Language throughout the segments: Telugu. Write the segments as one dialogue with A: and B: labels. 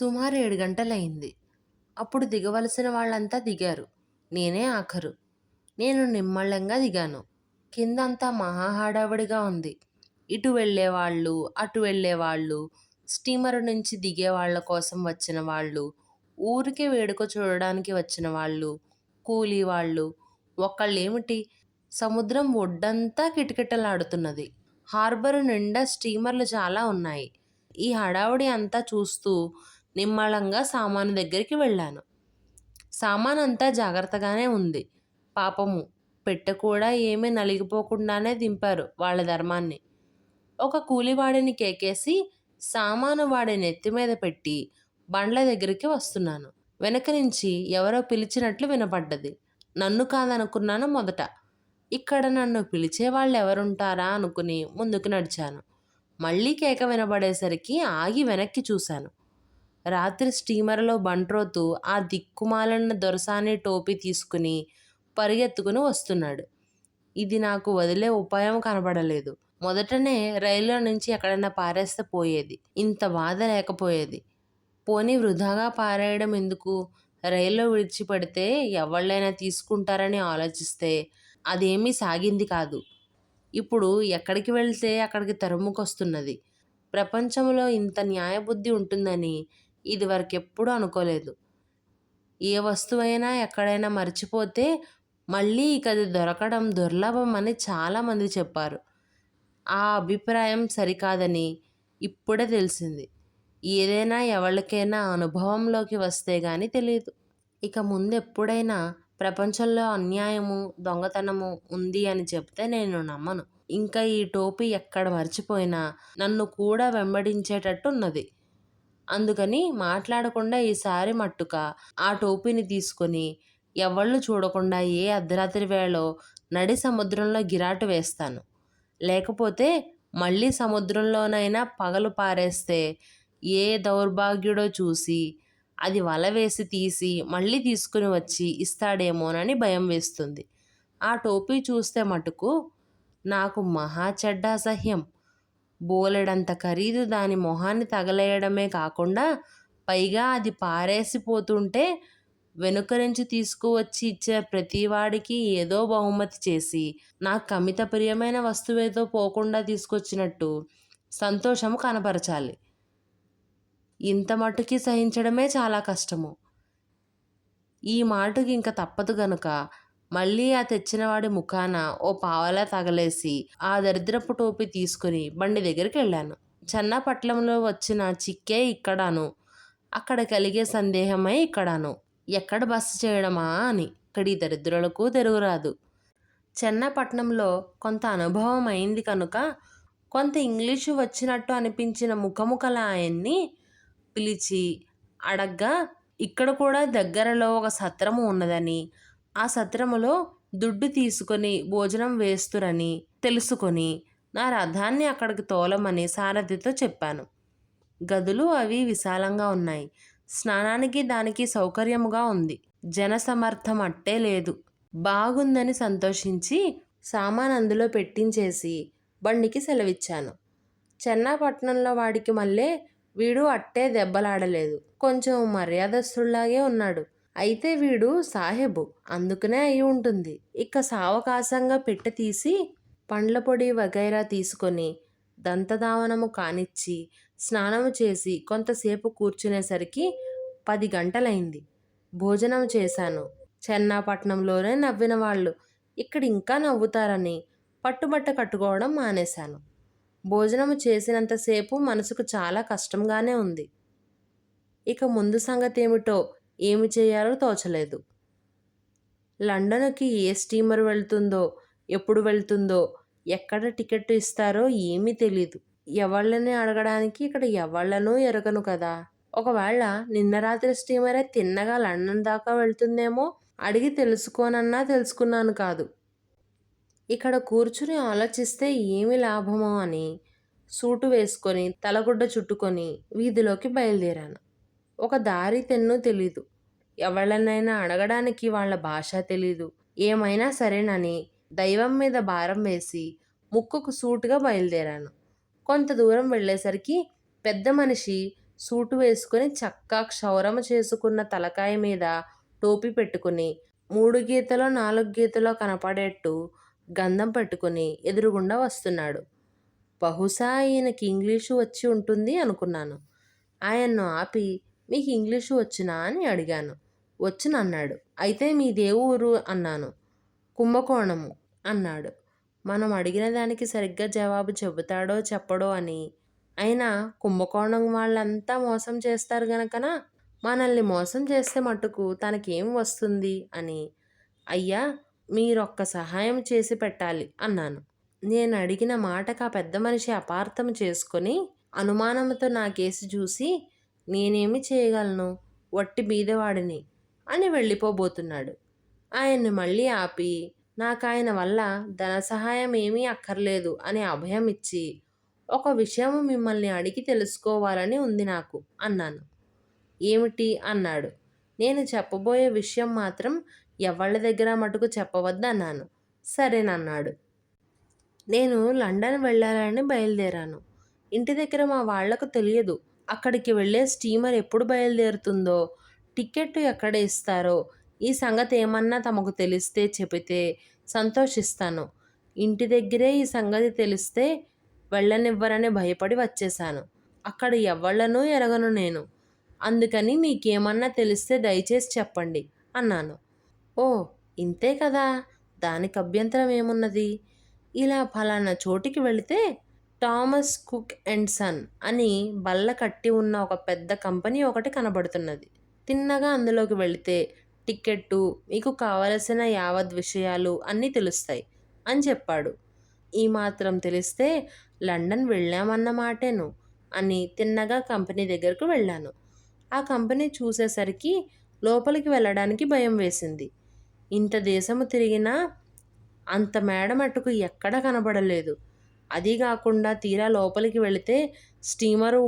A: సుమారు ఏడు గంటలయింది. అప్పుడు దిగవలసిన వాళ్ళంతా దిగారు. నేనే ఆఖరు. నేను నిమ్మళ్ళంగా దిగాను. కిందంతా మహా హడావిడిగా ఉంది. ఇటు వెళ్ళేవాళ్ళు, అటు వెళ్ళేవాళ్ళు, స్టీమర్ నుంచి దిగే వాళ్ళ కోసం వచ్చిన వాళ్ళు, ఊరికే వేడుక చూడడానికి వచ్చిన వాళ్ళు, కూలీవాళ్ళు, ఒకళ్ళేమిటి సముద్రం ఒడ్డంతా కిటకిటలాడుతున్నది. హార్బర్ నిండా స్టీమర్లు చాలా ఉన్నాయి. ఈ హడావుడి అంతా చూస్తూ నిమ్మళంగా సామాను దగ్గరికి వెళ్ళాను. సామానంతా జాగ్రత్తగానే ఉంది. పాపము పెట్టె కూడా ఏమీ నలిగిపోకుండానే దింపారు వాళ్ళ ధర్మాన్ని. ఒక కూలివాడిని కేకేసి సామాను వాడి నెత్తిమీద పెట్టి బండ్ల దగ్గరికి వస్తున్నాను. వెనక నుంచి ఎవరో పిలిచినట్లు వినపడ్డది. నన్ను కాదనుకున్నాను మొదట. ఇక్కడ నన్ను పిలిచే వాళ్ళు ఎవరుంటారా అనుకుని ముందుకు నడిచాను. మళ్ళీ కేక వినబడేసరికి ఆగి వెనక్కి చూశాను. రాత్రి స్టీమర్లో బంట్రోతు ఆ దిక్కుమాలిన దొరసాని టోపీ తీసుకుని పరిగెత్తుకుని వస్తున్నాడు. ఇది నాకు వదిలే ఉపాయం కనబడలేదు. మొదటనే రైల్లో నుంచి ఎక్కడైనా పారేస్తే పోయేది. ఇంత బాధ లేకపోయేది. పోనీ వృధాగా పారేయడం ఎందుకు? రైల్లో విడిచిపెడితే ఎవళ్ళైనా తీసుకుంటారని ఆలోచిస్తే అదేమీ సాగింది కాదు. ఇప్పుడు ఎక్కడికి వెళ్తే అక్కడికి తరుముకొస్తున్నది. ప్రపంచంలో ఇంత న్యాయబుద్ధి ఉంటుందని ఇదివరకెప్పుడూ అనుకోలేదు. ఏ వస్తువైనా ఎక్కడైనా మర్చిపోతే మళ్ళీ ఇక అది దొరకడం దుర్లభం అని చాలామంది చెప్పారు. ఆ అభిప్రాయం సరికాదని ఇప్పుడే తెలిసింది. ఏదైనా ఎవరికైనా అనుభవంలోకి వస్తే కానీ తెలియదు ఇక ముందు ఎప్పుడైనా ప్రపంచంలో అన్యాయము దొంగతనము ఉంది అని చెప్తే నేను నమ్మను. ఇంకా ఈ టోపీ ఎక్కడ మర్చిపోయినా నన్ను కూడా వెంబడించేటట్టు ఉన్నది అందుకని మాట్లాడకుండా ఈసారి మట్టుక ఆ టోపీని తీసుకొని ఎవళ్ళు చూడకుండా ఏ అర్ధరాత్రి వేళో నడి సముద్రంలో గిరాటు వేస్తాను. లేకపోతే మళ్ళీ సముద్రంలోనైనా పగలు పారేస్తే ఏ దౌర్భాగ్యుడో చూసి అది వల వేసి తీసి మళ్ళీ తీసుకుని వచ్చి ఇస్తాడేమోనని భయం వేస్తుంది. ఆ టోపీ చూస్తే మటుకు నాకు మహా చెడ్డ అసహ్యం. బోలెడంత ఖరీదు దాని మొహాన్ని తగలేయడమే కాకుండా పైగా అది పారేసి పోతుంటే వెనుక నుంచి తీసుకువచ్చి ఇచ్చిన ప్రతివాడికి ఏదో బహుమతి చేసి నాకు కమిత ప్రియమైన వస్తువేదో పోకుండా తీసుకొచ్చినట్టు సంతోషము కనపరచాలి. ఇంత మటుకి సహించడమే చాలా కష్టము. ఈ మాటకి ఇంక తప్పదు గనుక మళ్ళీ ఆ తెచ్చినవాడి ముఖాన ఓ పావలా తగలేసి ఆ దరిద్రపు టోపీ తీసుకుని బండి దగ్గరికి వెళ్ళాను చెన్నపట్నంలో వచ్చిన చిక్కే ఇక్కడాను. అక్కడ కలిగే సందేహమే ఇక్కడాను. ఎక్కడ బస్సు చేయడమా అని. ఇక్కడి దరిద్రులకు తిరుగురాదు. చెన్నపట్నంలో కొంత అనుభవం అయింది కనుక కొంత ఇంగ్లీషు వచ్చినట్టు అనిపించిన ముఖము కల ఆయన్ని పిలిచి అడగ్గా ఇక్కడ కూడా దగ్గరలో ఒక సత్రము ఉన్నదని, ఆ సత్రములో దుడ్డు తీసుకొని భోజనం వేస్తురని తెలుసుకొని నా రథాన్ని అక్కడికి తోలమని సారథితో చెప్పాను. గదులు అవి విశాలంగా ఉన్నాయి. స్నానానికి దానికి సౌకర్యముగా ఉంది. జనసమ్మర్దమట్టే లేదు. బాగుందని సంతోషించి సామానందులో పెట్టించేసి బండికి సెలవిచ్చాను. చెన్నాపట్నంలో వాడికి మళ్ళీ వీడు అట్టే దెబ్బలాడలేదు. కొంచెం మర్యాదస్తుల్లాగే ఉన్నాడు. అయితే వీడు సాహెబు. అందుకనే అయి ఉంటుంది. ఇక సావకాశంగా పెట్టె తీసి పండ్లపొడి వగైరా తీసుకొని దంతధావనము కానిచ్చి స్నానము చేసి కొంతసేపు కూర్చునేసరికి పది గంటలైంది. భోజనం చేశాను. చెన్నాపట్నంలోనే నవ్విన వాళ్ళు ఇక్కడ ఇంకా నవ్వుతారని పట్టుబట్ట కట్టుకోవడం మానేశాను. భోజనము చేసినంతసేపు మనసుకు చాలా కష్టంగానే ఉంది. ఇక ముందు సంగతి ఏమిటో ఏమి చేయాలో తోచలేదు. లండన్కి ఏ స్టీమర్ వెళ్తుందో, ఎప్పుడు వెళ్తుందో, ఎక్కడ టికెట్ ఇస్తారో ఏమీ తెలీదు. ఎవళ్ళని అడగడానికి ఇక్కడ ఎవళ్ళనూ ఎరగను కదా! ఒకవేళ నిన్న రాత్రి స్టీమరే తిన్నగా లండన్ దాకా వెళ్తుందేమో అడిగి తెలుసుకోనన్నా తెలుసుకున్నాను కాదు. ఇక్కడ కూర్చుని ఆలోచిస్తే ఏమి లాభమో అని సూటు వేసుకొని తలగుడ్డ చుట్టుకొని వీధిలోకి బయలుదేరాను. ఒక దారి తెన్ను తెలీదు. ఎవళ్ళనైనా అడగడానికి వాళ్ళ భాష తెలీదు. ఏమైనా సరేనని దైవం మీద భారం వేసి ముక్కుకు సూటుగా బయలుదేరాను. కొంత దూరం వెళ్ళేసరికి పెద్ద మనిషి సూటు వేసుకుని చక్కా క్షౌరమ చేసుకున్న తలకాయ మీద టోపీ పెట్టుకుని మూడు గీతలో నాలుగు గీతలో కనపడేట్టు గంధం పెట్టుకుని ఎదురుగుండా వస్తున్నాడు బహుశా ఈయనకి ఇంగ్లీషు వచ్చి ఉంటుంది అనుకున్నాను ఆయన్ను ఆపి మీకు ఇంగ్లీషు వచ్చునా అని అడిగాను వచ్చునన్నాడు. అయితే మీదే ఊరు అన్నాను. కుంభకోణము అన్నాడు. మనం అడిగిన దానికి సరిగ్గా జవాబు చెబుతాడో చెప్పడో అని. అయినా కుంభకోణం వాళ్ళంతా మోసం చేస్తారు గనకన? మనల్ని మోసం చేస్తే మట్టుకు తనకేం వస్తుంది అని. అయ్యా మీరొక్క సహాయం చేసి పెట్టాలి అన్నాను. నేను అడిగిన మాటకు ఆ పెద్ద మనిషి అపార్థం చేసుకొని అనుమానంతో నా కేసు చూసి నేనేమి చేయగలను? వట్టి బీదవాడిని. అని వెళ్ళిపోబోతున్నాడు. ఆయన్ని మళ్ళీ ఆపి నాకు ఆయన వల్ల ధన సహాయం ఏమీ అక్కర్లేదు అని అభయం ఇచ్చి ఒక విషయం మిమ్మల్ని అడిగి తెలుసుకోవాలని ఉంది నాకు అన్నాను. ఏమిటి? అన్నాడు. నేను చెప్పబోయే విషయం మాత్రం ఎవళ్ళ దగ్గర మటుకు చెప్పవద్దన్నాను. సరేనన్నాడు. నేను లండన్ వెళ్ళాలని బయలుదేరాను. ఇంటి దగ్గర మా వాళ్ళకు తెలియదు. అక్కడికి వెళ్ళే స్టీమర్ ఎప్పుడు బయలుదేరుతుందో టికెట్ ఎక్కడ ఇస్తారో ఈ సంగతి ఏమన్నా తమకు తెలిస్తే చెబితే సంతోషిస్తాను. ఇంటి దగ్గరే ఈ సంగతి తెలిస్తే వెళ్ళనివ్వరని భయపడి వచ్చేశాను. అక్కడ ఎవళ్ళనూ ఎరగను నేను. అందుకని మీకేమన్నా తెలిస్తే దయచేసి చెప్పండి అన్నాను. ఓ ఇంతే కదా? దానికి అభ్యంతరం ఏమున్నది? ఇలా ఫలానా చోటికి వెళితే థామస్ కుక్ అండ్ సన్ అని బల్ల కట్టి ఉన్న ఒక పెద్ద కంపెనీ ఒకటి కనబడుతున్నది. తిన్నగా అందులోకి వెళితే టిక్కెట్టు మీకు కావలసిన యావత్ విషయాలు అన్నీ తెలుస్తాయి అని చెప్పాడు. ఈ మాత్రం తెలిస్తే లండన్ వెళ్ళామన్నమాటేను అని తిన్నగా కంపెనీ దగ్గరకు వెళ్ళాను. ఆ కంపెనీ చూసేసరికి లోపలికి వెళ్ళడానికి భయం వేసింది. ఇంత దేశము తిరిగినా అంత మేడ మట్టుకు ఎక్కడ కనబడలేదు. అది కాకుండా తీరా లోపలికి వెళితే స్టీమరు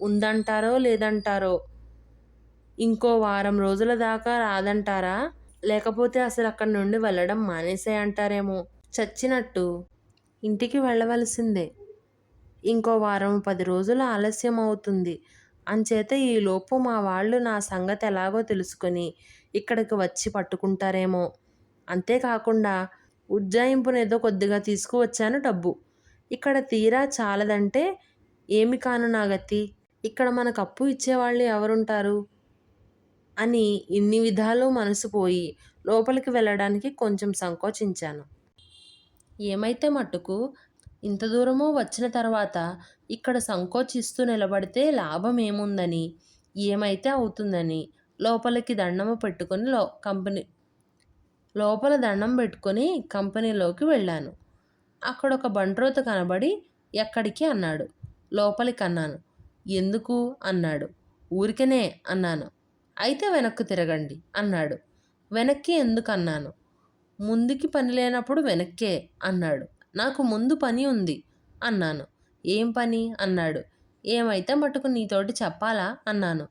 A: ఉందంటారో లేదంటారో ఇంకో వారం రోజుల దాకా రాదంటారా? లేకపోతే అసలు అక్కడి నుండి వెళ్ళడం మానేసే అంటారేమో? చచ్చినట్టు. ఇంటికి వెళ్ళవలసిందే. ఇంకో వారం పది రోజులు ఆలస్యం అవుతుంది. అంచేత ఈలోపు మా వాళ్ళు నా సంగతి ఎలాగో తెలుసుకొని ఇక్కడికి వచ్చి పట్టుకుంటారేమో. అంతేకాకుండా ఉజ్జాయింపునేదో కొద్దిగా తీసుకువచ్చాను డబ్బు. ఇక్కడ తీరా చాలదంటే ఏమి కాను నా గతి? ఇక్కడ మనకు అప్పు ఇచ్చేవాళ్ళు ఎవరుంటారు? అని ఇన్ని విధాలు మనసు పోయి లోపలికి వెళ్ళడానికి కొంచెం సంకోచించాను. ఏమైతే మట్టుకు ఇంత దూరము వచ్చిన తర్వాత ఇక్కడ సంకోచిస్తూ నిలబడితే లాభం ఏముందని ఏమైతే అవుతుందని లోపలికి దండము పెట్టుకొని లో కంపెనీ లోపల దండం పెట్టుకొని కంపెనీలోకి వెళ్ళాను. అక్కడ ఒక బండ్రోత కనబడి ఎక్కడికి అన్నాడు. లోపలికి అన్నాను. ఎందుకు? అన్నాడు. ఊరికనే అన్నాను. అయితే వెనక్కు తిరగండి అన్నాడు. వెనక్కి ఎందుకు అన్నాను ముందుకి పని లేనప్పుడు వెనక్కే అన్నాడు. నాకు ముందు పని ఉంది అన్నాను. ఏం పని? అన్నాడు. ఏమైతే మటుకు నీతోటి చెప్పాలా? అన్నాను.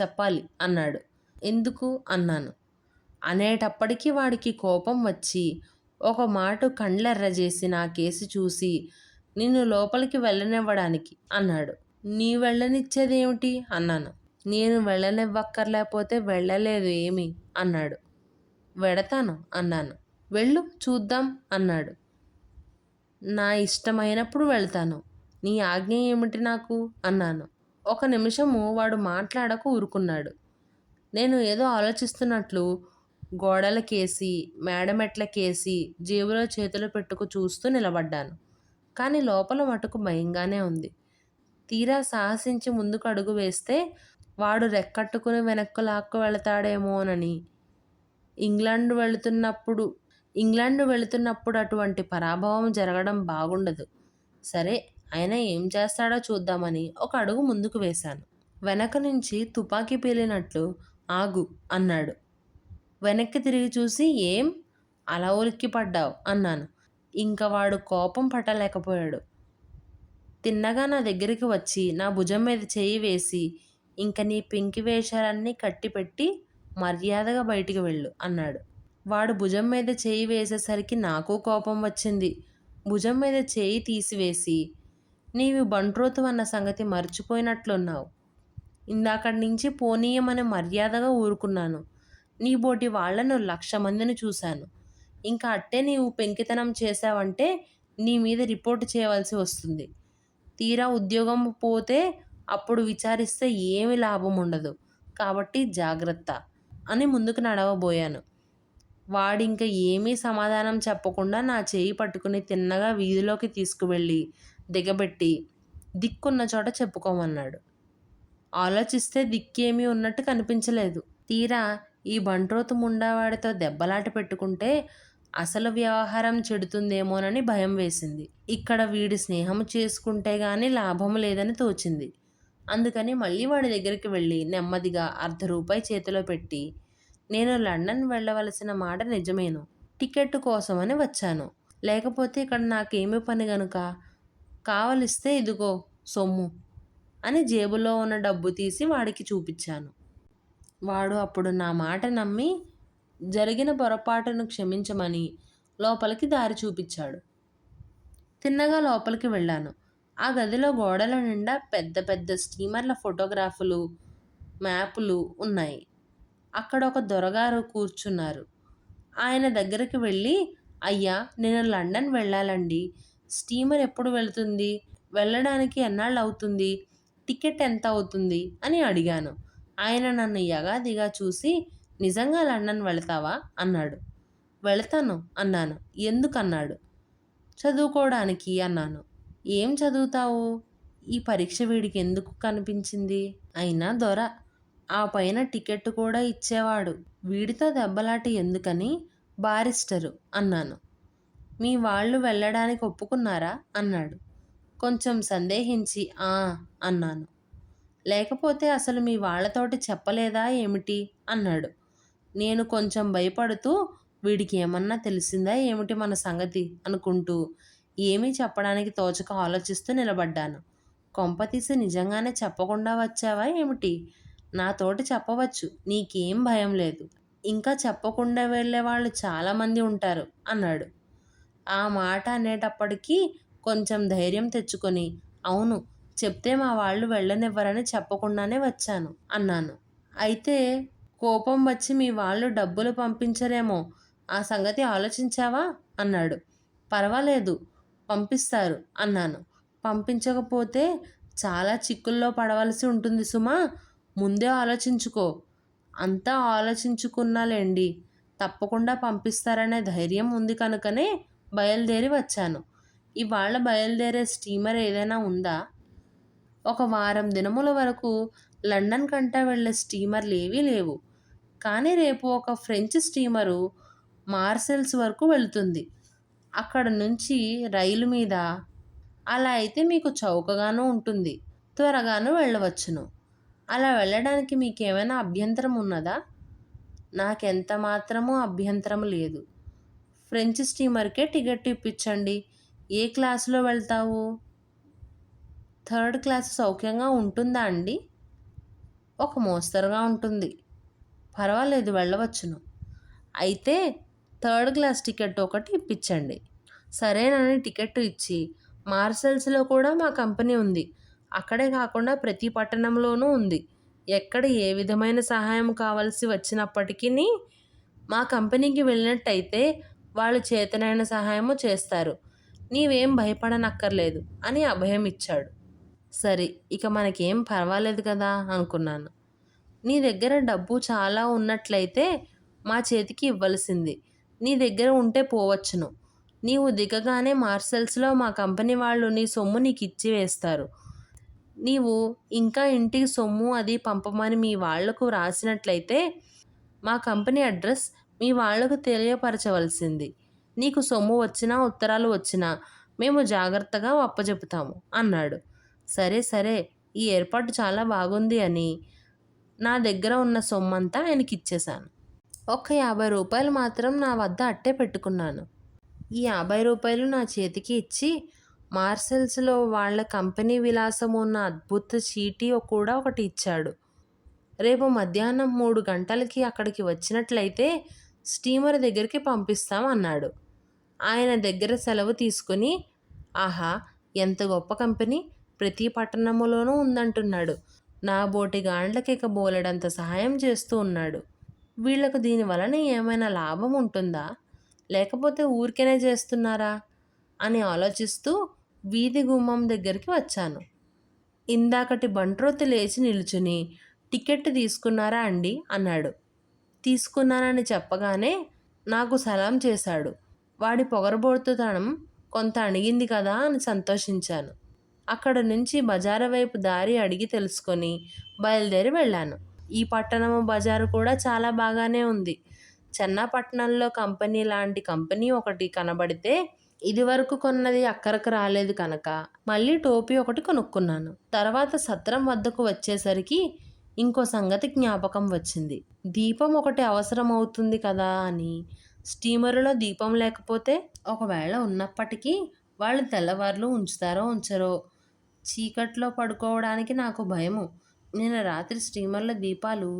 A: చెప్పాలి అన్నాడు. ఎందుకు? అన్నాను. అనేటప్పటికీ వాడికి కోపం వచ్చి ఒక మాట కండ్లెర్రజేసి నా కేసు చూసి నిన్ను లోపలికి వెళ్ళనివ్వడానికి అన్నాడు. నీ వెళ్ళనిచ్చేదేమిటి? అన్నాను. నేను వెళ్ళనివ్వక్కర్లేకపోతే వెళ్ళలేదు ఏమి? అన్నాడు. వెడతాను అన్నాను. వెళ్ళు చూద్దాం అన్నాడు. నా ఇష్టమైనప్పుడు వెళ్తాను. నీ ఆజ్ఞ ఏమిటి నాకు? అన్నాను. ఒక నిమిషము వాడు మాట్లాడక ఊరుకున్నాడు. నేను ఏదో ఆలోచిస్తున్నట్లు గోడలకేసి మేడమెట్లకేసి జేబులో చేతులు పెట్టుకు చూస్తూ నిలబడ్డాను. కానీ లోపల మటుకు భయంగానే ఉంది. తీరా సాహసించి ముందుకు అడుగు వేస్తే వాడు రెక్కట్టుకుని వెనక్కు లాక్కు వెళతాడేమోనని. ఇంగ్లాండ్ వెళుతున్నప్పుడు ఇంగ్లాండ్ వెళుతున్నప్పుడు అటువంటి పరాభవం జరగడం బాగుండదు. సరే ఆయన ఏం చేస్తాడో చూద్దామని ఒక అడుగు ముందుకు వేశాను. వెనక నుంచి తుపాకీ పేలినట్లు ఆగు అన్నాడు. వెనక్కి తిరిగి చూసి ఏం? అలా ఉలిక్కి పడ్డావు అన్నాను. ఇంకా వాడు కోపం పట్టలేకపోయాడు. తిన్నగా నా దగ్గరికి వచ్చి నా భుజం మీద చేయి వేసి ఇంక నీ పెంకి వేషాలన్నీ కట్టిపెట్టి మర్యాదగా బయటికి వెళ్ళు అన్నాడు. వాడు భుజం మీద చేయి వేసేసరికి నాకు కోపం వచ్చింది. భుజం మీద చేయి తీసివేసి నీవు బంట్రోతు అన్న సంగతి మర్చిపోయినట్లున్నావు. ఇందాకటి నుంచి పోనీయమని మర్యాదగా ఊరుకున్నాను. నీ బోటి వాళ్ళను లక్ష మందిని చూశాను. ఇంకా అట్టే నీవు పెంకితనం చేశావంటే నీ మీద రిపోర్ట్ చేయవలసి వస్తుంది. తీరా ఉద్యోగం పోతే అప్పుడు విచారిస్తే ఏమి లాభం ఉండదు. కాబట్టి జాగ్రత్త అని ముందుకు నడవబోయాను. వాడింక ఏమీ సమాధానం చెప్పకుండా నా చేయి పట్టుకుని తిన్నగా వీధిలోకి తీసుకువెళ్ళి దిగబెట్టి దిక్కున్న చోట చెప్పుకోమన్నాడు. ఆలోచిస్తే దిక్కేమీ ఉన్నట్టు కనిపించలేదు. తీరా ఈ బంట్రోతు ముండావాడితో దెబ్బలాట పెట్టుకుంటే అసలు వ్యవహారం చెడుతుందేమోనని భయం వేసింది. ఇక్కడ వీడి స్నేహం చేసుకుంటే గాని లాభం లేదని తోచింది. అందుకని మళ్ళీ వాడి దగ్గరికి వెళ్ళి నెమ్మదిగా అర్ధ రూపాయి చేతిలో పెట్టి నేను లండన్ వెళ్ళవలసిన మాట నిజమేను. టికెట్ కోసమని వచ్చాను. లేకపోతే ఇక్కడ నాకేమి పని గనుక? కావలిస్తే ఇదిగో సొమ్ము అని జేబులో ఉన్న డబ్బు తీసి వాడికి చూపించాను. వాడు అప్పుడు నా మాట నమ్మి జరిగిన పొరపాటును క్షమించమని లోపలికి దారి చూపించాడు. తిన్నగా లోపలికి వెళ్ళాను. ఆ గదిలో గోడల నిండా పెద్ద పెద్ద స్టీమర్ల ఫోటోగ్రాఫులు మ్యాపులు ఉన్నాయి. అక్కడ ఒక దొరగారు కూర్చున్నారు. ఆయన దగ్గరికి వెళ్ళి అయ్యా నేను లండన్ వెళ్ళాలండి. స్టీమర్ ఎప్పుడు వెళుతుంది? వెళ్ళడానికి ఎన్నాళ్ళు అవుతుంది? టికెట్ ఎంత అవుతుంది? అని అడిగాను. ఆయన నన్ను యగాదిగా చూసి నిజంగా లండన్ వెళతావా? అన్నాడు. వెళతాను అన్నాను. ఎందుకన్నాడు? చదువుకోవడానికి అన్నాను. ఏం చదువుతావు? ఈ పరీక్ష వీడికి ఎందుకు కనిపించింది? అయినా దొర ఆ పైన టికెట్ కూడా ఇచ్చేవాడు. వీడితో దెబ్బలాట ఎందుకని బారిస్టరు అన్నాను. మీ వాళ్ళు వెళ్ళడానికి ఒప్పుకున్నారా? అన్నాడు. కొంచెం సందేహించి ఆ అన్నాను. లేకపోతే అసలు మీ వాళ్ళతోటి చెప్పలేదా ఏమిటి? అన్నాడు. నేను కొంచెం భయపడుతూ వీడికి ఏమన్నా తెలిసిందా ఏమిటి మన సంగతి అనుకుంటూ ఏమీ చెప్పడానికి తోచక ఆలోచిస్తూ నిలబడ్డాను. కొంపతీసి నిజంగానే చెప్పకుండా వచ్చావా ఏమిటి? నాతోటి చెప్పవచ్చు. నీకేం భయం లేదు. ఇంకా చెప్పకుండా వెళ్ళే వాళ్ళు చాలామంది ఉంటారు అన్నాడు. ఆ మాట అనేటప్పటికీ కొంచెం ధైర్యం తెచ్చుకొని అవును చెప్తే మా వాళ్ళు వెళ్ళనివ్వరని చెప్పకుండానే వచ్చాను అన్నాను. అయితే కోపం వచ్చి మీ వాళ్ళు డబ్బులు పంపించరేమో ఆ సంగతి ఆలోచించావా? అన్నాడు. పర్వాలేదు. పంపిస్తారు అన్నాను. పంపించకపోతే చాలా చిక్కుల్లో పడవలసి ఉంటుంది సుమా. ముందే ఆలోచించుకో. అంతా ఆలోచించుకున్నాలేండి. తప్పకుండా పంపిస్తారనే ధైర్యం ఉంది కనుకనే బయలుదేరి వచ్చాను. ఇవాళ బయలుదేరే స్టీమర్ ఏదైనా ఉందా? ఒక వారం దినముల వరకు లండన్ కంటా వెళ్ళే స్టీమర్లు ఏవీ లేవు. కానీ రేపు ఒక ఫ్రెంచ్ స్టీమరు మార్సెల్స్ వరకు వెళుతుంది. అక్కడ నుంచి రైలు మీద అలా అయితే మీకు చౌకగాను ఉంటుంది. త్వరగాను వెళ్ళవచ్చును. అలా వెళ్ళడానికి మీకు ఏమైనా అభ్యంతరం ఉన్నదా? నాకెంత మాత్రమూ అభ్యంతరం లేదు. ఫ్రెంచ్ స్టీమర్కే టికెట్ ఇప్పించండి. ఏ క్లాసులో వెళ్తావు? థర్డ్ క్లాస్ సౌఖ్యంగా ఉంటుందా అండి? ఒక మోస్తరుగా ఉంటుంది. పర్వాలేదు వెళ్ళవచ్చును. అయితే థర్డ్ క్లాస్ టికెట్ ఒకటి ఇప్పించండి. సరేనని టికెట్ ఇచ్చి మార్సెల్స్లో కూడా మా కంపెనీ ఉంది. అక్కడే కాకుండా ప్రతి పట్టణంలోనూ ఉంది. ఎక్కడ ఏ విధమైన సహాయం కావాల్సి వచ్చినప్పటికీ మా కంపెనీకి వెళ్ళినట్టయితే వాళ్ళు చేతనైన సహాయము చేస్తారు. నీవేం భయపడనక్కర్లేదు అని అభయం ఇచ్చాడు. సరే ఇక మనకేం పర్వాలేదు కదా అనుకున్నాను. నీ దగ్గర డబ్బు చాలా ఉన్నట్లయితే మా చేతికి ఇవ్వాల్సింది. నీ దగ్గర ఉంటే పోవచ్చును. నీవు దిగగానే మార్సెల్స్లో మా కంపెనీ వాళ్ళు నీ సొమ్ము నీకు ఇచ్చి వేస్తారు. నీవు ఇంకా ఇంటికి సొమ్ము అది పంపమని మీ వాళ్ళకు రాసినట్లయితే మా కంపెనీ అడ్రస్ మీ వాళ్ళకు తెలియపరచవలసింది. నీకు సొమ్ము వచ్చినా ఉత్తరాలు వచ్చినా మేము జాగ్రత్తగా అప్పచెపుతాము అన్నాడు. సరే సరే ఈ ఏర్పాటు చాలా బాగుంది అని నా దగ్గర ఉన్న సొమ్మంతా ఆయనకి ఇచ్చేశాను ఒక్క యాభై రూపాయలు మాత్రం నా వద్ద అట్టే పెట్టుకున్నాను. ఈ యాభై రూపాయలు నా చేతికి ఇచ్చి మార్సెల్స్లో వాళ్ళ కంపెనీ విలాసం ఉన్న అద్భుత చీటీ కూడా ఒకటి ఇచ్చాడు. రేపు మధ్యాహ్నం మూడు గంటలకి అక్కడికి వచ్చినట్లయితే స్టీమర్ దగ్గరికి పంపిస్తాం అన్నాడు. ఆయన దగ్గర సెలవు తీసుకుని ఆహా ఎంత గొప్ప కంపెనీ! ప్రతి పట్టణములోనూ ఉందంటున్నాడు. నా బోటి గాండ్లకి ఇక బోలెడంత సహాయం చేస్తూ ఉన్నాడు. వీళ్ళకు దీని వలన ఏమైనా లాభం ఉంటుందా? లేకపోతే ఊరికేనే చేస్తున్నారా? అని ఆలోచిస్తూ వీధి గుమ్మం దగ్గరికి వచ్చాను. ఇందాకటి బంట్రోతి లేచి నిల్చుని టికెట్ తీసుకున్నారా అండి? అన్నాడు. తీసుకున్నానని చెప్పగానే నాకు సలాం చేశాడు. వాడి పొగరబోతుతనం కొంత అణిగింది కదా అని సంతోషించాను. అక్కడ నుంచి బజారు వైపు దారి అడిగి తెలుసుకొని బయలుదేరి వెళ్ళాను. ఈ పట్టణము బజారు కూడా చాలా బాగానే ఉంది. చెన్నపట్నంలో కంపెనీ లాంటి కంపెనీ ఒకటి కనబడితే ఇదివరకు కొన్నది అక్కరకు రాలేదు కనుక మళ్ళీ టోపీ ఒకటి కొనుక్కున్నాను. తర్వాత సత్రం వద్దకు వచ్చేసరికి ఇంకో సంగతి జ్ఞాపకం వచ్చింది. దీపం ఒకటి అవసరం అవుతుంది కదా అని స్టీమరులో దీపం లేకపోతే ఒకవేళ ఉన్నప్పటికీ వాళ్ళు తెల్లవారులు ఉంచుతారో ఉంచరో చీకట్లో పడుకోవడానికి నాకు భయము. నేను రాత్రి స్టీమర్ల దీపాలు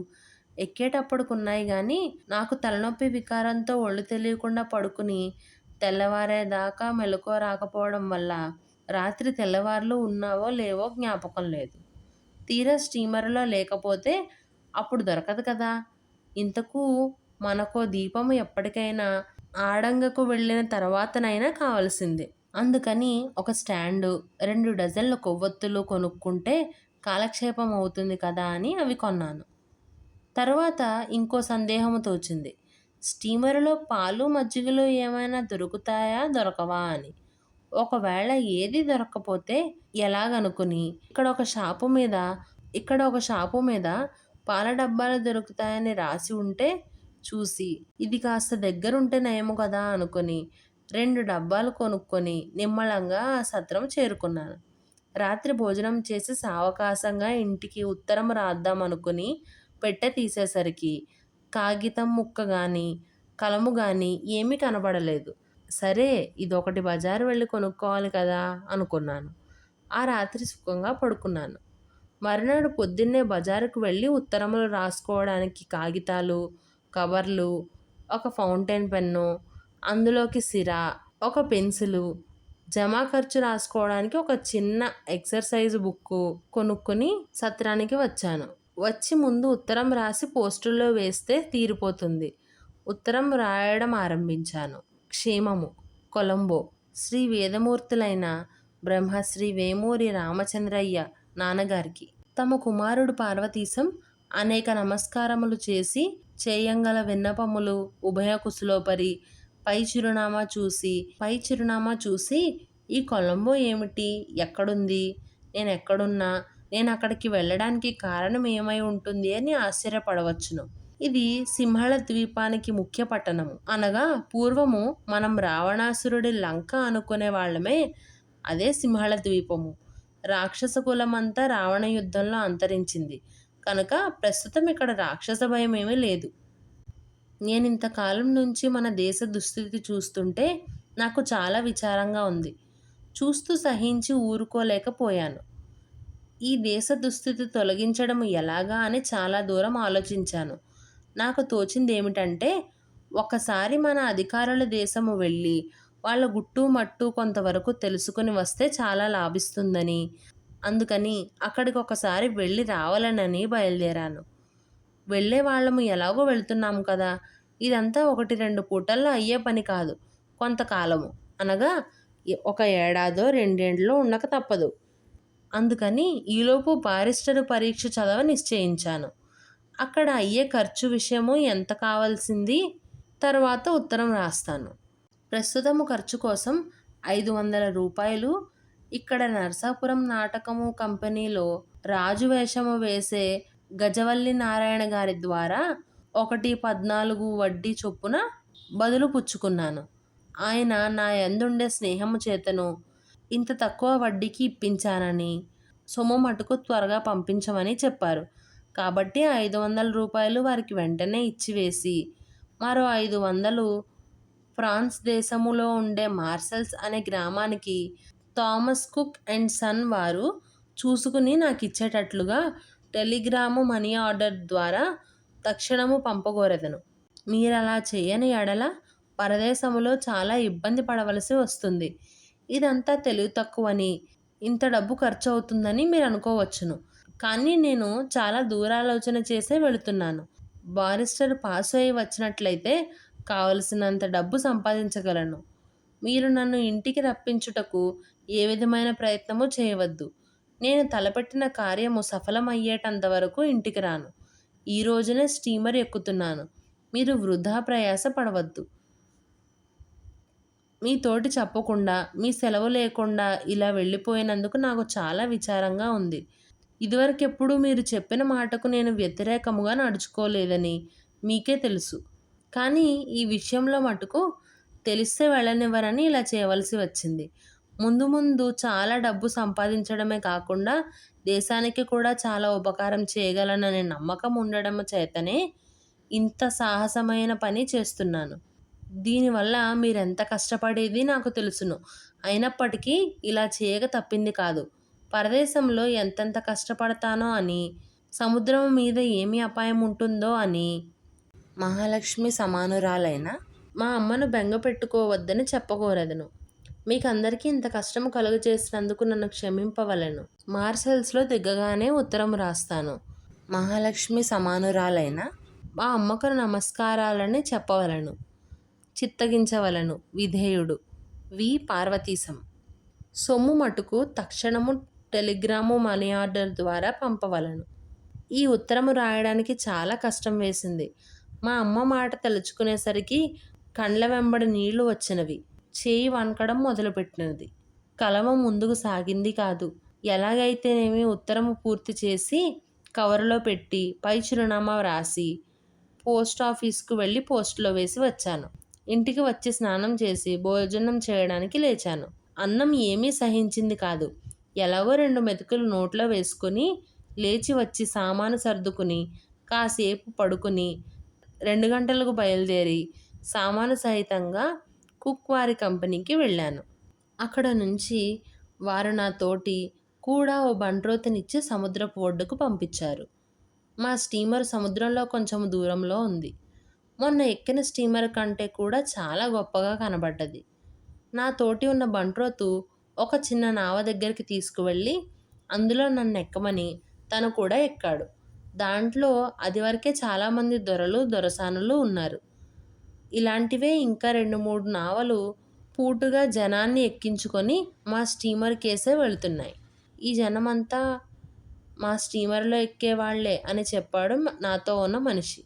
A: ఎక్కేటప్పటికున్నాయి కానీ నాకు తలనొప్పి వికారంతో ఒళ్ళు తెలియకుండా పడుకుని తెల్లవారేదాకా మెలకువ రాకపోవడం వల్ల రాత్రి తెల్లవారులు ఉన్నావో లేవో జ్ఞాపకం లేదు. తీరా స్టీమర్లో లేకపోతే అప్పుడు దొరకదు కదా! ఇంతకు మనకో దీపం ఎప్పటికైనా ఆడంగకు వెళ్ళిన తర్వాతనైనా కావాల్సిందే. అందుకని ఒక స్టాండు రెండు డజన్ల కొవ్వొత్తులు కొనుక్కుంటే కాలక్షేపం అవుతుంది కదా అని అవి కొన్నాను. తర్వాత ఇంకో సందేహం తోచింది. స్టీమర్లో పాలు మజ్జిగలు ఏమైనా దొరుకుతాయా దొరకవా అని. ఒకవేళ ఏది దొరకకపోతే ఎలాగనుకుని ఇక్కడ ఒక షాపు మీద ఇక్కడ ఒక షాపు మీద పాల డబ్బాలు దొరుకుతాయని రాసి ఉంటే చూసి ఇది కాస్త దగ్గరుంటే నయము కదా అనుకొని రెండు డబ్బాలు కొనుక్కొని నిమ్మళంగా ఆ సత్రం చేరుకున్నాను. రాత్రి భోజనం చేసి సావకాశంగా ఇంటికి ఉత్తరం రాద్దాం అనుకుని పెట్టె తీసేసరికి కాగితం ముక్క కానీ కలము కానీ ఏమీ కనబడలేదు. సరే ఇదొకటి బజారు వెళ్ళి కొనుక్కోవాలి కదా అనుకున్నాను. ఆ రాత్రి సుఖంగా పడుకున్నాను. మరునాడు పొద్దున్నే బజారుకు వెళ్ళి ఉత్తరములు రాసుకోవడానికి కాగితాలు కవర్లు ఒక ఫౌంటైన్ పెన్ను అందులోకి సిరా ఒక పెన్సిలు జమా ఖర్చు రాసుకోవడానికి ఒక చిన్న ఎక్సర్సైజ్ బుక్ కొనుక్కొని సత్రానికి వచ్చాను. వచ్చి ముందు ఉత్తరం రాసి పోస్టుల్లో వేస్తే తీరిపోతుంది. ఉత్తరం రాయడం ఆరంభించాను. క్షేమము కొలంబో శ్రీ వేదమూర్తులైన బ్రహ్మశ్రీ వేమూరి రామచంద్రయ్య నాన్నగారికి. తమ కుమారుడు పార్వతీశం అనేక నమస్కారములు చేసి చేయంగల విన్నపములు ఉభయ కుశలోపరి పై చిరునామా చూసి పై చిరునామా చూసి ఈ కొలంబో ఏమిటి? ఎక్కడుంది? నేను ఎక్కడున్నా? నేను అక్కడికి వెళ్ళడానికి కారణం ఏమై ఉంటుంది? అని ఆశ్చర్యపడవచ్చును. ఇది సింహళ ద్వీపానికి ముఖ్య పట్టణము. అనగా పూర్వము మనం రావణాసురుడి లంక అనుకునే వాళ్ళమే అదే సింహళ ద్వీపము. రాక్షస కులమంతా రావణ యుద్ధంలో అంతరించింది. కనుక ప్రస్తుతం ఇక్కడ రాక్షస భయం ఏమీ లేదు. నేను ఇంతకాలం నుంచి మన దేశ దుస్థితి చూస్తుంటే నాకు చాలా విచారంగా ఉంది. చూస్తూ సహించి ఊరుకోలేకపోయాను. ఈ దేశ దుస్థితి తొలగించడం ఎలాగా అని చాలా దూరం ఆలోచించాను. నాకు తోచింది ఏమిటంటే ఒకసారి మన అధికారుల దేశము వెళ్ళి వాళ్ళ గుట్టు మట్టు కొంతవరకు తెలుసుకుని వస్తే చాలా లాభిస్తుందని అందుకని అక్కడికి ఒకసారి వెళ్ళి రావాలనని బయలుదేరాను. వెళ్ళే వాళ్ళము ఎలాగో వెళ్తున్నాము కదా. ఇదంతా ఒకటి రెండు పూటల్లో అయ్యే పని కాదు. కొంతకాలము. అనగా ఒక ఏడాదో రెండేండ్లో ఉండక తప్పదు. అందుకని ఈలోపు బారిస్టర్ పరీక్ష చదవ నిశ్చయించాను. అక్కడ అయ్యే ఖర్చు విషయము ఎంత కావాల్సింది? తర్వాత ఉత్తరం రాస్తాను. ప్రస్తుతము ఖర్చు కోసం ఐదు వందల రూపాయలు. ఇక్కడ నరసాపురం నాటకము కంపెనీలో రాజు వేషము వేసే గజవల్లి నారాయణ గారి ద్వారా ఒకటి పద్నాలుగు వడ్డీ చొప్పున బదులు పుచ్చుకున్నాను. ఆయన నా ఎందుండే స్నేహము చేతను ఇంత తక్కువ వడ్డీకి ఇప్పించానని సొమ్ము మటుకు త్వరగా పంపించమని చెప్పారు. కాబట్టి ఐదు వందల రూపాయలు వారికి వెంటనే ఇచ్చివేసి మరో ఐదు వందలు ఫ్రాన్స్ దేశములో ఉండే మార్సల్స్ అనే గ్రామానికి థామస్ కుక్ అండ్ సన్ వారు చూసుకుని నాకు ఇచ్చేటట్లుగా టెలిగ్రాము మనీ ఆర్డర్ ద్వారా తక్షణము పంపగోరెదను. మీరు అలా చేయని ఎడల పరదేశములో చాలా ఇబ్బంది పడవలసి వస్తుంది. ఇదంతా తెలివి తక్కువని ఇంత డబ్బు ఖర్చు అవుతుందని మీరు అనుకోవచ్చును. కానీ నేను చాలా దూరాలోచన చేసే వెళుతున్నాను. బారిస్టర్ పాస్ అయి వచ్చినట్లయితే కావలసినంత డబ్బు సంపాదించగలను. మీరు నన్ను ఇంటికి రప్పించుటకు ఏ విధమైన ప్రయత్నము చేయవద్దు. నేను తలపెట్టిన కార్యము సఫలమయ్యేటంత వరకు ఇంటికి రాను. ఈ రోజునే స్టీమర్ ఎక్కుతున్నాను. మీరు వృధా ప్రయాస పడవద్దు. మీ తోటి చెప్పకుండా మీ సెలవు లేకుండా ఇలా వెళ్ళిపోయినందుకు నాకు చాలా విచారంగా ఉంది. ఇదివరకెప్పుడు మీరు చెప్పిన మాటకు నేను వ్యతిరేకముగా నడుచుకోలేదని మీకే తెలుసు. కానీ ఈ విషయంలో మటుకు తెలిస్తే వెళ్ళనివ్వరని ఇలా చేయవలసి వచ్చింది. ముందు ముందు చాలా డబ్బు సంపాదించడమే కాకుండా దేశానికి కూడా చాలా ఉపకారం చేయగలననే నమ్మకం ఉండడం చేతనే ఇంత సాహసమైన పని చేస్తున్నాను. దీనివల్ల మీరెంత కష్టపడేది నాకు తెలుసును. అయినప్పటికీ ఇలా చేయక తప్పింది కాదు. పరదేశంలో ఎంతెంత కష్టపడతానో అని సముద్రం మీద ఏమి అపాయం ఉంటుందో అని మహాలక్ష్మి సమానురాలైన మా అమ్మను బెంగ పెట్టుకోవద్దని చెప్పకూరదును. మీకు అందరికీ ఇంత కష్టం కలుగు చేసినందుకు నన్ను క్షమింపవలను. మార్సెల్స్లో దిగ్గగానే ఉత్తరం రాస్తాను. మహాలక్ష్మి సమానురాలైన మా అమ్మకు నమస్కారాలని చెప్పవలను. చిత్తగించవలను విధేయుడు. వి. పార్వతీశం. సొమ్ము మటుకు తక్షణము టెలిగ్రాము మనీ ఆర్డర్ ద్వారా పంపవలను. ఈ ఉత్తరము రాయడానికి చాలా కష్టం వేసింది. మా అమ్మ మాట తలుచుకునేసరికి కండ్ల వెంబడి నీళ్ళు వచ్చినవి. చేయి వణకడం మొదలుపెట్టినది. కలమ ముందుకు సాగింది కాదు. ఎలాగైతేనేమి ఉత్తరము పూర్తి చేసి కవర్లో పెట్టి పై చిరునామా వ్రాసి పోస్ట్ ఆఫీస్కు వెళ్ళి పోస్ట్లో వేసి వచ్చాను. ఇంటికి వచ్చి స్నానం చేసి భోజనం చేయడానికి లేచాను. అన్నం ఏమీ సహించింది కాదు. ఎలాగో రెండు మెతుకులు నోట్లో వేసుకొని లేచి వచ్చి సామాను సర్దుకుని కాసేపు పడుకుని రెండు గంటలకు బయలుదేరి సామాను సహితంగా కుక్వారి కంపెనీకి వెళ్ళాను. అక్కడ నుంచి వారు నా తోటి కూడా ఓ బంట్రోతనిచ్చి సముద్రపు ఒడ్డుకు పంపించారు. మా స్టీమర్ సముద్రంలో కొంచెం దూరంలో ఉంది. మొన్న ఎక్కిన స్టీమర్ కంటే కూడా చాలా గొప్పగా కనబడ్డది. నా తోటి ఉన్న బంట్రోతు ఒక చిన్న నావ దగ్గరికి తీసుకువెళ్ళి అందులో నన్ను ఎక్కమని తను కూడా ఎక్కాడు. దాంట్లో అది వరకే చాలామంది దొరలు దొరసానులు ఉన్నారు. ఇలాంటివే ఇంకా రెండు మూడు నావలు పూటుగా జనాన్ని ఎక్కించుకొని మా స్టీమర్ కేసే వెళుతున్నాయి. ఈ జనమంతా మా స్టీమర్లో ఎక్కేవాళ్ళే అని చెప్పాడు నాతో ఉన్న మనిషి.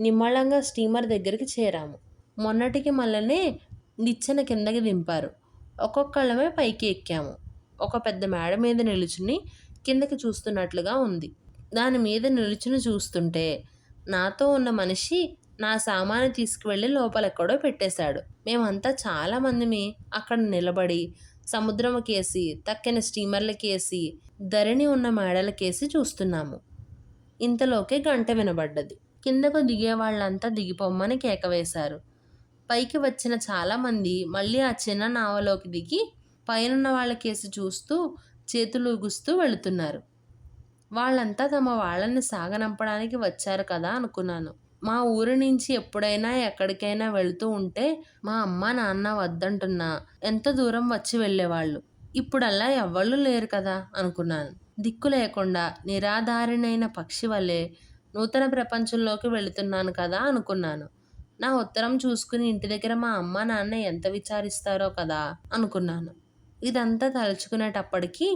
A: నిమ్మళంగా స్టీమర్ దగ్గరికి చేరాము. మొన్నటికి మళ్ళనే నిచ్చెన కిందకి దింపారు. ఒక్కొక్కళ్ళమే పైకి ఎక్కాము. ఒక పెద్ద మేడ మీద నిలుచుని కిందకి చూస్తున్నట్లుగా ఉంది. దాని మీద నిలుచుని చూస్తుంటే నాతో ఉన్న మనిషి నా సామాను తీసుకువెళ్ళి లోపలెక్కడో పెట్టేశాడు. మేమంతా చాలా మందిమి అక్కడ నిలబడి సముద్రంకేసి తక్కిన స్టీమర్లకేసి ధరణి ఉన్న మేడలకేసి చూస్తున్నాము. ఇంతలోకే గంట వినబడ్డది. కిందకు దిగే వాళ్ళంతా దిగిపోమ్మని కేక వేశారు పైకి వచ్చిన చాలామంది మళ్ళీ ఆ చిన్న నావలోకి దిగి పైనున్న వాళ్ళకేసి చూస్తూ చేతులు ఊగుస్తూ వెళుతున్నారు. వాళ్ళంతా తమ వాళ్ళని సాగనంపడానికి వచ్చారు కదా అనుకున్నాను. మా ఊరి నుంచి ఎప్పుడైనా ఎక్కడికైనా వెళుతూ ఉంటే మా అమ్మ నాన్న వద్దంటున్నా. ఎంత దూరం వచ్చి వెళ్ళేవాళ్ళు? ఇప్పుడల్లా ఎవ్వళ్ళు లేరు కదా అనుకున్నాను. దిక్కు లేకుండా నిరాధారినైన పక్షి వలె నూతన ప్రపంచంలోకి వెళుతున్నాను కదా అనుకున్నాను. నా ఉత్తరం చూసుకుని ఇంటి దగ్గర మా అమ్మ నాన్న ఎంత విచారిస్తారో కదా అనుకున్నాను. ఇదంతా తలుచుకునేటప్పటికీ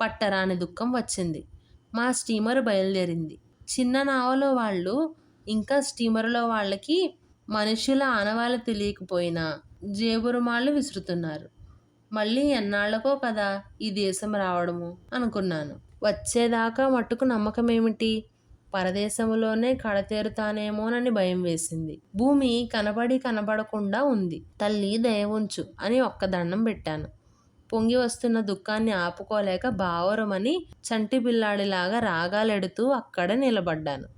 A: పట్టరాని దుఃఖం వచ్చింది. మా స్టీమర్ బయలుదేరింది. చిన్న నావలో వాళ్ళు ఇంకా స్టీమర్లో వాళ్ళకి మనుషుల ఆనవాళ్ళు తెలియకపోయినా జేబురుమాళ్ళు విసురుతున్నారు. మళ్ళీ ఎన్నాళ్ళకో కదా ఈ దేశం రావడము అనుకున్నాను. వచ్చేదాకా మట్టుకు నమ్మకం ఏమిటి పరదేశంలోనే కడతేరుతానేమోనని భయం వేసింది. భూమి కనబడి కనబడకుండా ఉంది. తల్లి దయ ఉంచు అని ఒక్క దండం పెట్టాను. పొంగి వస్తున్న దుఃఖాన్ని ఆపుకోలేక బావరమని చంటి పిల్లాడిలాగా రాగాలెడుతూ అక్కడ నిలబడ్డాను.